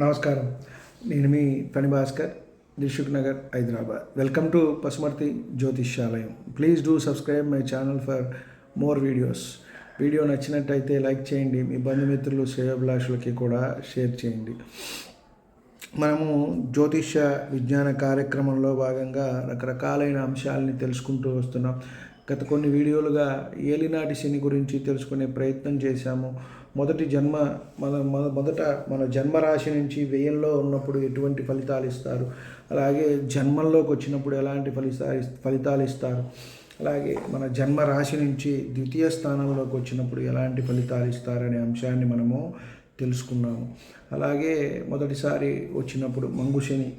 నమస్కారం. నేను మీ పని Bhaskar Dilsukh Nagar Hyderabad. Welcome to Pasumarthi Jyotishyalayam. Please do subscribe my channel for more videos. Video నచ్చినట్టయితే like చేయండి. మీ బంధుమిత్రులు శ్రేయోభిలాషులకి కూడా షేర్ చేయండి. మనము జ్యోతిష్య విజ్ఞాన కార్యక్రమంలో భాగంగా రకరకాలైన అంశాలని తెలుసుకుంటూ వస్తున్నాం. గత కొన్ని వీడియోలుగా ఏలినాటి శని గురించి తెలుసుకునే ప్రయత్నం చేశాము. మొదటి జన్మ మన మొదట మన జన్మరాశి నుంచి వ్యయంలో ఉన్నప్పుడు ఎటువంటి ఫలితాలు ఇస్తారు? అలాగే జన్మంలోకి వచ్చినప్పుడు ఎలాంటి ఫలితాలు ఫలితాలు ఇస్తారు? అలాగే మన జన్మ రాశి నుంచి ద్వితీయ స్థానంలోకి వచ్చినప్పుడు ఎలాంటి ఫలితాలు ఇస్తారనే అంశాన్ని మనము తెలుసుకున్నాము. అలాగే మొదటిసారి వచ్చినప్పుడు మంగుశని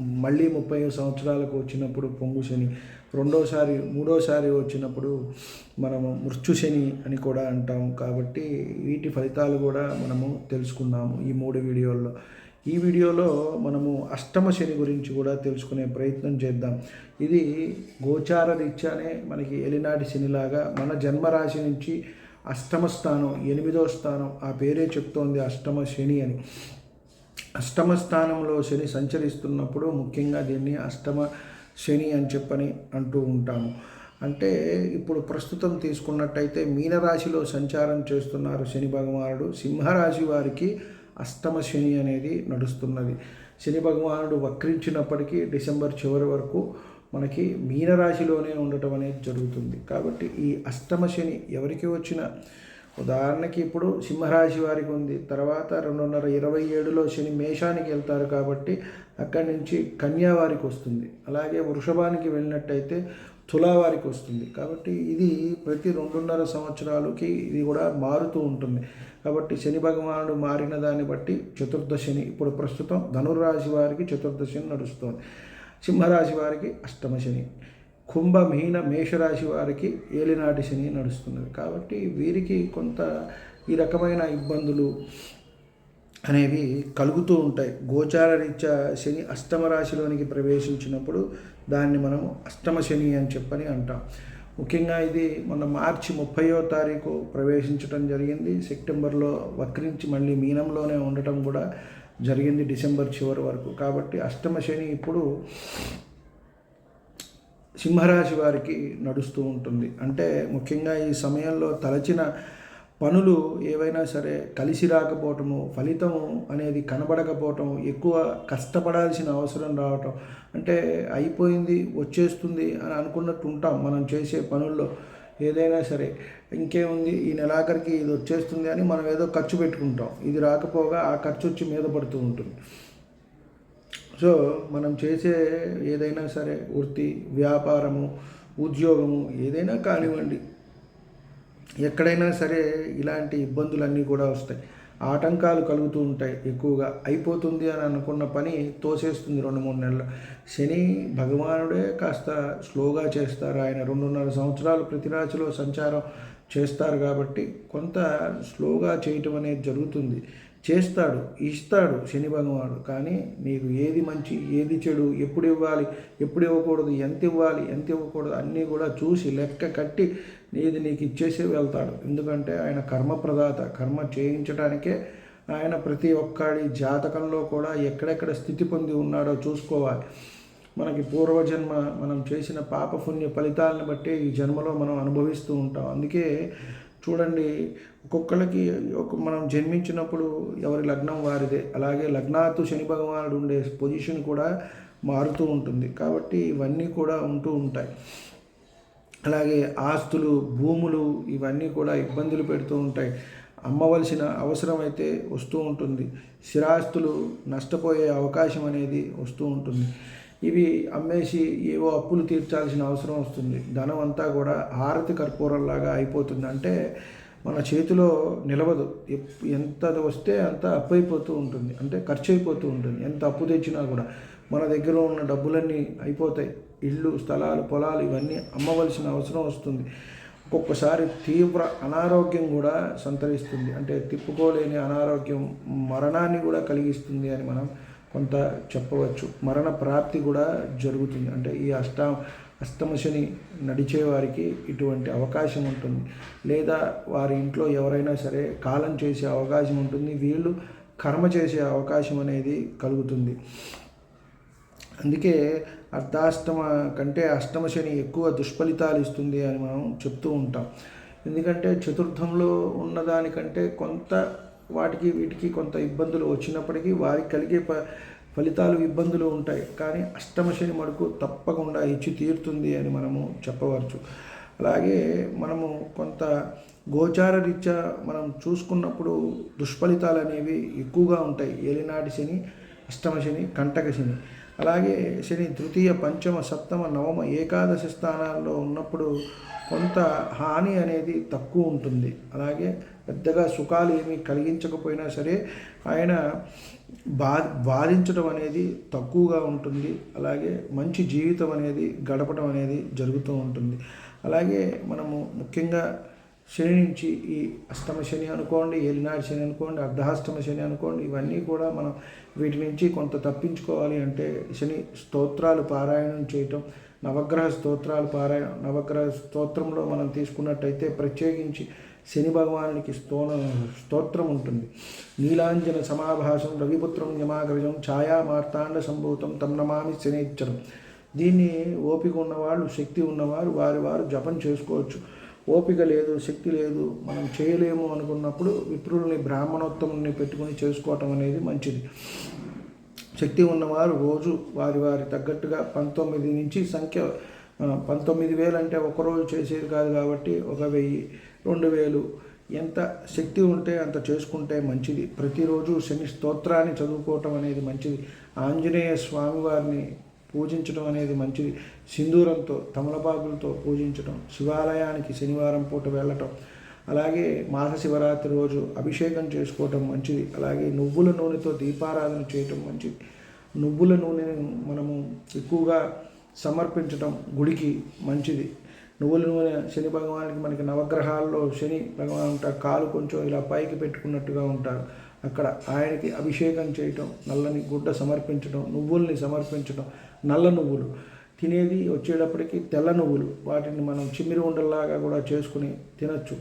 మళ్ళీ ముప్పై సంవత్సరాలకు వచ్చినప్పుడు పొంగు శని రెండోసారి మూడోసారి వచ్చినప్పుడు మనము మృత్యు శని అని కూడా అంటాము. కాబట్టి వీటి ఫలితాలు కూడా మనము తెలుసుకున్నాము ఈ మూడు వీడియోల్లో. ఈ వీడియోలో మనము అష్టమ శని గురించి కూడా తెలుసుకునే ప్రయత్నం చేద్దాం. ఇది గోచార రీత్యానే మనకి ఎలినాటి శనిలాగా మన జన్మరాశి నుంచి అష్టమ స్థానం ఎనిమిదో స్థానం ఆ పేరే చెప్తోంది అష్టమ శని అని. అష్టమ స్థానంలో శని సంచరిస్తున్నప్పుడు ముఖ్యంగా దీన్ని అష్టమ శని అని చెప్పని అంటూ ఉంటాము. అంటే ఇప్పుడు ప్రస్తుతం తీసుకున్నట్టయితే మీనరాశిలో సంచారం చేస్తున్నారు శని భగవానుడు. సింహరాశి వారికి అష్టమ శని అనేది నడుస్తున్నది. శని భగవానుడు వక్రించినప్పటికీ డిసెంబర్ చివరి వరకు మనకి మీనరాశిలోనే ఉండటం అనేది జరుగుతుంది. కాబట్టి ఈ అష్టమ శని ఎవరికి వచ్చినా ఉదాహరణకి ఇప్పుడు సింహరాశి వారికి ఉంది. తర్వాత రెండున్నర ఇరవై ఏడులో శని మేషానికి వెళ్తారు కాబట్టి అక్కడి నుంచి కన్యా వారికి వస్తుంది. అలాగే వృషభానికి వెళ్ళినట్టయితే తులావారికి వస్తుంది. కాబట్టి ఇది ప్రతి రెండున్నర సంవత్సరాలకి ఇది కూడా మారుతూ ఉంటుంది. కాబట్టి శని భగవానుడు మారిన దాన్ని బట్టి చతుర్థ శని ఇప్పుడు ప్రస్తుతం ధనుర్రాశి వారికి చతుర్థ శని నడుస్తుంది. సింహరాశి వారికి అష్టమ శని. కుంభమీన మేషరాశి వారికి ఏలినాటి శని నడుస్తున్నది. కాబట్టి వీరికి కొంత ఈ రకమైన ఇబ్బందులు అనేవి కలుగుతూ ఉంటాయి. గోచార రీత్యా శని అష్టమ రాశిలోనికి ప్రవేశించినప్పుడు దాన్ని మనం అష్టమ శని అని చెప్పని అంటాం. ముఖ్యంగా ఇది మొన్న మార్చి ముప్పయో తారీఖు ప్రవేశించడం జరిగింది. సెప్టెంబర్లో వక్రించి మళ్ళీ మీనంలోనే ఉండటం కూడా జరిగింది డిసెంబర్ చివరి వరకు. కాబట్టి అష్టమ శని ఇప్పుడు సింహరాశి వారికి నడుస్తూ ఉంటుంది. అంటే ముఖ్యంగా ఈ సమయంలో తలచిన పనులు ఏవైనా సరే కలిసి రాకపోవటము ఫలితం అనేది కనబడకపోవటం ఎక్కువ కష్టపడాల్సిన అవసరం రావటం అంటే అయిపోయింది వచ్చేస్తుంది అని అనుకున్నట్టు ఉంటాం మనం చేసే పనుల్లో. ఏదైనా సరే ఇంకేముంది ఈ నెలాఖరికి ఇది వచ్చేస్తుంది అని మనం ఏదో ఖర్చు పెట్టుకుంటాం. ఇది రాకపోగా ఆ ఖర్చు వచ్చి మీద పడుతూ ఉంటుంది. సో మనం చేసే ఏదైనా సరే వృత్తి వ్యాపారము ఉద్యోగము ఏదైనా కానివ్వండి. ఎక్కడైనా సరే ఇలాంటి ఇబ్బందులన్నీ కూడా వస్తాయి. ఆటంకాలు కలుగుతూ ఉంటాయి ఎక్కువగా. అయిపోతుంది అని అనుకున్న పని తోసేస్తుంది రెండు మూడు నెలలు. శని భగవానుడే కాస్త స్లోగా చేస్తారు. ఆయన రెండున్నర సంవత్సరాలు ప్రతి రాశిలో సంచారం చేస్తారు కాబట్టి కొంత స్లోగా చేయటం అనేది జరుగుతుంది. చేస్తాడు ఇస్తాడు శని భగవానుడు. కానీ నీకు ఏది మంచి ఏది చెడు ఎప్పుడు ఇవ్వాలి ఎప్పుడు ఇవ్వకూడదు ఎంత ఇవ్వాలి ఎంత ఇవ్వకూడదు అన్నీ కూడా చూసి లెక్క కట్టి నీది నీకు ఇచ్చేసి వెళ్తాడు. ఎందుకంటే ఆయన కర్మ ప్రదాత కర్మ చేయించడానికే ఆయన ప్రతి ఒక్కడి జాతకంలో కూడా ఎక్కడెక్కడ స్థితి పొంది ఉన్నాడో చూసుకోవాలి. మనకి పూర్వజన్మ మనం చేసిన పాపపుణ్య ఫలితాలను బట్టి ఈ జన్మలో మనం అనుభవిస్తూ ఉంటాం. అందుకే చూడండి ఒక్కొక్కరికి ఒక మనం జన్మించినప్పుడు ఎవరి లగ్నం వారిదే. అలాగే లగ్నాతు శని భగవానుడు ఉండే పొజిషన్ కూడా మారుతూ ఉంటుంది. కాబట్టి ఇవన్నీ కూడా ఉంటూ ఉంటాయి. అలాగే ఆస్తులు భూములు ఇవన్నీ కూడా ఇబ్బందులు పెడుతూ ఉంటాయి. అమ్మవలసిన అవసరం అయితే వస్తూ ఉంటుంది. స్థిరాస్తులు నష్టపోయే అవకాశం అనేది వస్తూ ఉంటుంది. ఇవి అమ్మేసి ఏవో అప్పులు తీర్చాల్సిన అవసరం వస్తుంది. ధనం అంతా కూడా హారతి కర్పూరంలాగా అయిపోతుంది. అంటే మన చేతిలో నిలవదు. ఎంత వస్తే అంత అప్పు అయిపోతూ ఉంటుంది. అంటే ఖర్చు అయిపోతూ ఉంటుంది. ఎంత అప్పు తెచ్చినా కూడా మన దగ్గర ఉన్న డబ్బులన్నీ అయిపోతాయి. ఇళ్ళు స్థలాలు పొలాలు ఇవన్నీ అమ్మవలసిన అవసరం వస్తుంది. ఒక్కొక్కసారి తీవ్ర అనారోగ్యం కూడా సంతరిస్తుంది. అంటే తిప్పుకోలేని అనారోగ్యం మరణాన్ని కూడా కలిగిస్తుంది అని మనం కొంత చెప్పవచ్చు. మరణ ప్రాప్తి కూడా జరుగుతుంది. అంటే ఈ అష్ట అష్టమశని నడిచే వారికి ఇటువంటి అవకాశం ఉంటుంది. లేదా వారి ఇంట్లో ఎవరైనా సరే కాలం చేసే అవకాశం ఉంటుంది. వీళ్ళు కర్మ చేసే అవకాశం అనేది కలుగుతుంది. అందుకే అర్ధాష్టమ కంటే అష్టమ శని ఎక్కువ దుష్ఫలితాలు ఇస్తుంది అని మనం చెప్తూ ఉంటాం. ఎందుకంటే చతుర్థంలో ఉన్నదానికంటే కొంత వాటికి వీటికి కొంత ఇబ్బందులు వచ్చినప్పటికీ వారికి కలిగే ప ఫలితాలు ఇబ్బందులు ఉంటాయి. కానీ అష్టమ శని మడుకు తప్పకుండా ఇచ్చి తీరుతుంది అని మనము చెప్పవచ్చు. అలాగే మనము కొంత గోచార రీత్యా మనం చూసుకున్నప్పుడు దుష్ఫలితాలు అనేవి ఎక్కువగా ఉంటాయి. ఏలినాటి శని అష్టమ శని కంటక శని. అలాగే శని తృతీయ పంచమ సప్తమ నవమ ఏకాదశి స్థానాల్లో ఉన్నప్పుడు కొంత హాని అనేది తక్కువ ఉంటుంది. అలాగే పెద్దగా సుఖాలు ఏమీ కలిగించకపోయినా సరే ఆయన బా బాధించడం అనేది తక్కువగా ఉంటుంది. అలాగే మంచి జీవితం అనేది గడపడం అనేది జరుగుతూ ఉంటుంది. అలాగే మనము ముఖ్యంగా శని నుంచి ఈ అష్టమ శని అనుకోండి ఏలినాడు శని అనుకోండి అర్ధాష్టమ శని అనుకోండి ఇవన్నీ కూడా మనం వీటి నుంచి కొంత తప్పించుకోవాలి అంటే శని స్తోత్రాలు పారాయణం చేయటం నవగ్రహ స్తోత్రాలు పారాయణం నవగ్రహ స్తోత్రంలో మనం తీసుకున్నట్టయితే ప్రత్యేకించి శని భగవానునికి స్తోన స్తోత్రం ఉంటుంది. నీలాంజన సమాభాసం రవిపుత్రం యమాగ్రజం ఛాయా మార్తాండ సంభూతం తమ్నమామి శనేచ్చరం. దీన్ని ఓపిక ఉన్నవాళ్ళు శక్తి ఉన్నవారు వారి వారు జపం చేసుకోవచ్చు. ఓపిక లేదు శక్తి లేదు మనం చేయలేము అనుకున్నప్పుడు విప్రుల్ని బ్రాహ్మణోత్తముని పెట్టుకుని చేసుకోవటం అనేది మంచిది. శక్తి ఉన్నవారు రోజు వారి వారి తగ్గట్టుగా పంతొమ్మిది నుంచి సంఖ్య పంతొమ్మిది వేలు అంటే ఒకరోజు చేసేది కాదు కాబట్టి ఒక వెయ్యి రెండు వేలు. ఎంత శక్తి ఉంటే అంత చేసుకుంటే మంచిది. ప్రతిరోజు శని స్తోత్రాన్ని చదువుకోవటం అనేది మంచిది. ఆంజనేయ స్వామివారిని పూజించడం అనేది మంచిది. సింధూరంతో తమలపాకులతో పూజించడం శివాలయానికి శనివారం పూట వెళ్ళటం. అలాగే మాస శివరాత్రి రోజు అభిషేకం చేసుకోవటం మంచిది. అలాగే నువ్వుల నూనెతో దీపారాధన చేయటం మంచిది. నువ్వుల నూనెను మనము ఎక్కువగా సమర్పించటం గుడికి మంచిది. నువ్వుల నూనె శని భగవానికి మనకి నవగ్రహాల్లో శని భగవాన్ ఉంటారు కాలు కొంచెం ఇలా పైకి పెట్టుకున్నట్టుగా ఉంటారు. అక్కడ ఆయనకి అభిషేకం చేయటం నల్లని గుడ్డ సమర్పించడం నువ్వుల్ని సమర్పించడం నల్ల నువ్వులు. తినేది వచ్చేటప్పటికి తెల్ల నువ్వులు. వాటిని మనం చిమ్మిరి ఉండల్లాగా కూడా చేసుకుని తినచ్చు.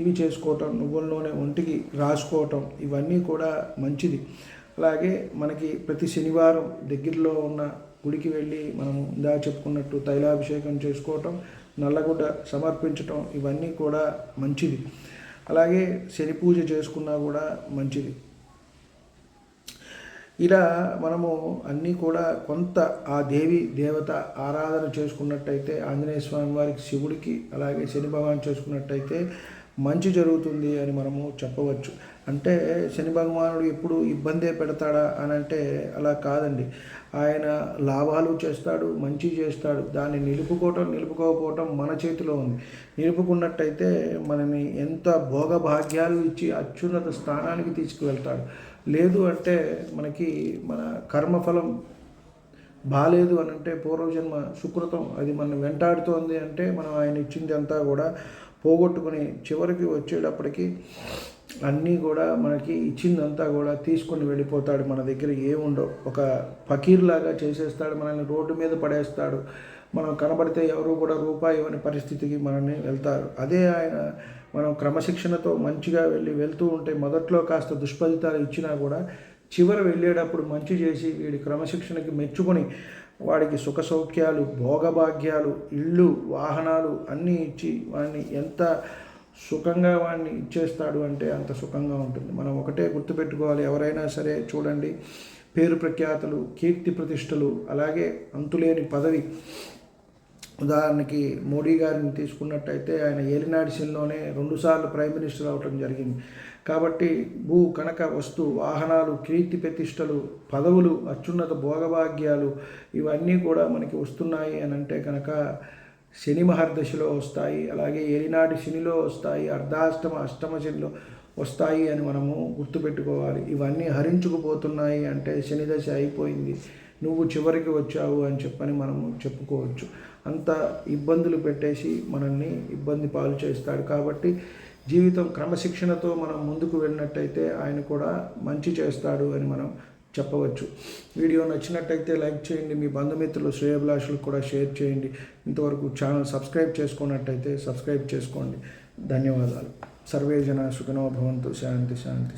ఇవి చేసుకోవటం నువ్వుల నూనె ఒంటికి రాసుకోవటం ఇవన్నీ కూడా మంచిది. అలాగే మనకి ప్రతి శనివారం దగ్గరలో ఉన్న గుడికి వెళ్ళి మనం ఇందా చెప్పుకున్నట్టు తైలాభిషేకం చేసుకోవటం నల్లగుడ్డ సమర్పించటం ఇవన్నీ కూడా మంచిది. అలాగే శని పూజ చేసుకున్నా కూడా మంచిది. ఇలా మనము అన్నీ కూడా కొంత ఆ దేవి దేవత ఆరాధన చేసుకున్నట్టయితే ఆంజనేయ స్వామి వారికి శివుడికి అలాగే శని భగవాన్ చేసుకున్నట్టయితే మంచి జరుగుతుంది అని మనము చెప్పవచ్చు. అంటే శని భగవానుడు ఎప్పుడు ఇబ్బందే పెడతాడా అని అంటే అలా కాదండి. ఆయన లాభాలు చేస్తాడు మంచి చేస్తాడు. దాన్ని నిలుపుకోవటం నిలుపుకోకపోవటం మన చేతిలో ఉంది. నిలుపుకున్నట్టయితే మనని ఎంత భోగభాగ్యాలు ఇచ్చి అత్యున్నత స్థానానికి తీసుకువెళ్తాడు. లేదు అంటే మనకి మన కర్మఫలం బాగాలేదు అని అంటే పూర్వజన్మ సుకృతం అది మనం వెంటాడుతోంది అంటే మనం ఆయన ఇచ్చింది అంతా కూడా పోగొట్టుకుని చివరికి వచ్చేటప్పటికి అన్నీ కూడా మనకి ఇచ్చిందంతా కూడా తీసుకొని వెళ్ళిపోతాడు మన దగ్గర ఏముండవు. ఒక ఫకీర్లాగా చేసేస్తాడు మనల్ని రోడ్డు మీద పడేస్తాడు. మనం కనబడితే ఎవరు కూడా రూపాయి ఇవ్వని పరిస్థితికి మనల్ని వెళ్తారు. అదే ఆయన మనం క్రమశిక్షణతో మంచిగా వెళ్ళి వెళ్తూ ఉంటే మొదట్లో కాస్త దుష్ఫలితాలు ఇచ్చినా కూడా చివరి వెళ్ళేటప్పుడు మంచి చేసి వీడి క్రమశిక్షణకి మెచ్చుకొని వాడికి సుఖ సౌఖ్యాలు భోగభాగ్యాలు ఇళ్ళు వాహనాలు అన్నీ ఇచ్చి వాడిని ఎంత సుఖంగా వాడిని ఇచ్చేస్తాడు అంటే అంత సుఖంగా ఉంటుంది. మనం ఒకటే గుర్తుపెట్టుకోవాలి. ఎవరైనా సరే చూడండి పేరు ప్రఖ్యాతలు కీర్తి ప్రతిష్టలు అలాగే అంతులేని పదవి. ఉదాహరణకి మోడీ గారిని తీసుకున్నట్టయితే ఆయన ఏలినాడిసిన్లోనే రెండుసార్లు ప్రైమ్ మినిస్టర్ అవటం జరిగింది. కాబట్టి భూ కనక వస్తు వాహనాలు కీర్తి ప్రతిష్టలు పదవులు అత్యున్నత భోగభాగ్యాలు ఇవన్నీ కూడా మనకి వస్తున్నాయి అని అంటే కనుక శని మహర్దశలో వస్తాయి అలాగే ఏలినాటి శనిలో వస్తాయి అర్ధాష్టమ అష్టమ శనిలో వస్తాయి అని మనము గుర్తుపెట్టుకోవాలి. ఇవన్నీ హరించుకుపోతున్నాయి అంటే శని దశ అయిపోయింది. నువ్వు చివరికి వచ్చావు అని చెప్పని మనము చెప్పుకోవచ్చు. అంత ఇబ్బందులు పెట్టేసి మనల్ని ఇబ్బంది పాలు చేస్తాడు. కాబట్టి జీవితం క్రమశిక్షణతో మనం ముందుకు వెళ్ళినట్టయితే ఆయన కూడా మంచి చేస్తాడు అని మనం చెప్పవచ్చు. వీడియో నచ్చినట్టయితే లైక్ చేయండి. మీ బంధుమిత్రులు శ్రేయభిలాషులకు కూడా షేర్ చేయండి. ఇంతవరకు ఛానల్ సబ్స్క్రైబ్ చేసుకున్నట్టయితే సబ్స్క్రైబ్ చేసుకోండి. ధన్యవాదాలు. సర్వే జన సుఖనో భవంతు. శాంతి శాంతి.